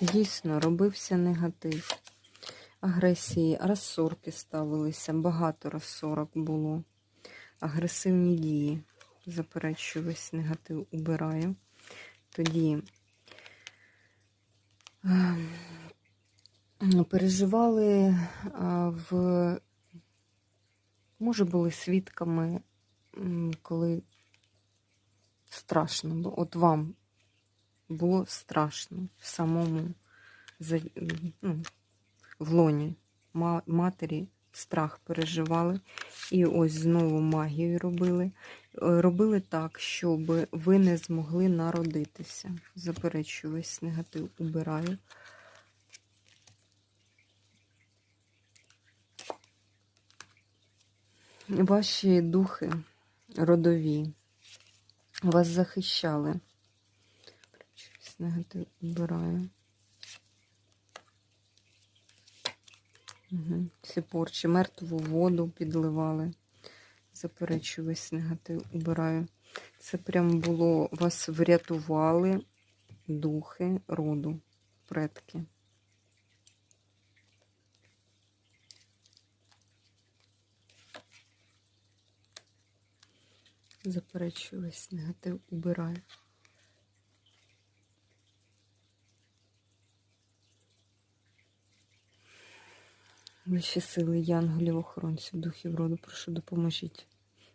Дійсно, робився негатив. Агресії, розсорки ставилися, багато розсорок було. Агресивні дії. Заперечую весь негатив убираю. Тоді ем, переживали в, може, були свідками, коли страшно. От вам було страшно в самому ну, в лоні матері страх переживали. І ось знову магію робили. Е, Робили так, щоб ви не змогли народитися. Заперечую весь негатив, убираю. Ваші духи родові вас захищали. Щось негатив убираю. Угу. Всі порчі, мертву воду підливали. Заперечую весь негатив, убираю. Це прям було, вас врятували духи роду, предки. Заперечую весь негатив, убираю. Вищі сили янголів, охоронців, духів роду, прошу допоможіть.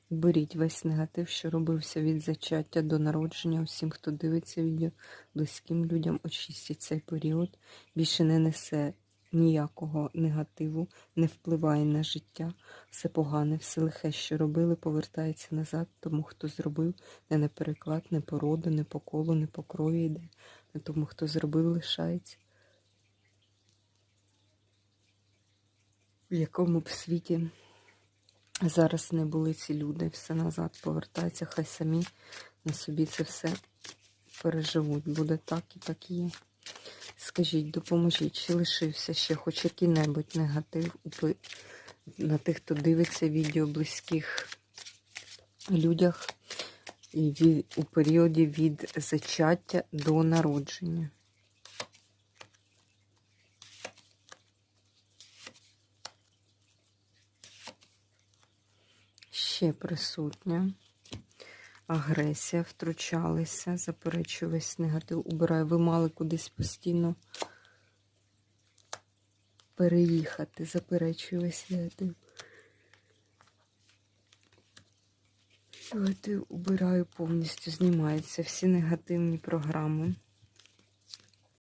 Беріть весь негатив, що робився від зачаття до народження. Усім, хто дивиться відео, близьким людям очистіть цей період. Більше не несе ніякого негативу, не впливає на життя. Все погане, все лихе, що робили, повертається назад. Тому, хто зробив, не на переклад, не по роду, не по колу, не по крові йде. Не тому, хто зробив, лишається. В якому б світі зараз не були ці люди, все назад повертається, хай самі на собі це все переживуть. Буде так і так є. Скажіть, допоможіть, чи лишився ще хоч який-небудь негатив на тих, хто дивиться відео близьких людях і у періоді від зачаття до народження. Ще присутня. Агресія, втручалися, заперечую весь негатив, убираю. Ви мали кудись постійно переїхати, заперечую весь негатив. Негатив убираю повністю, знімаються всі негативні програми.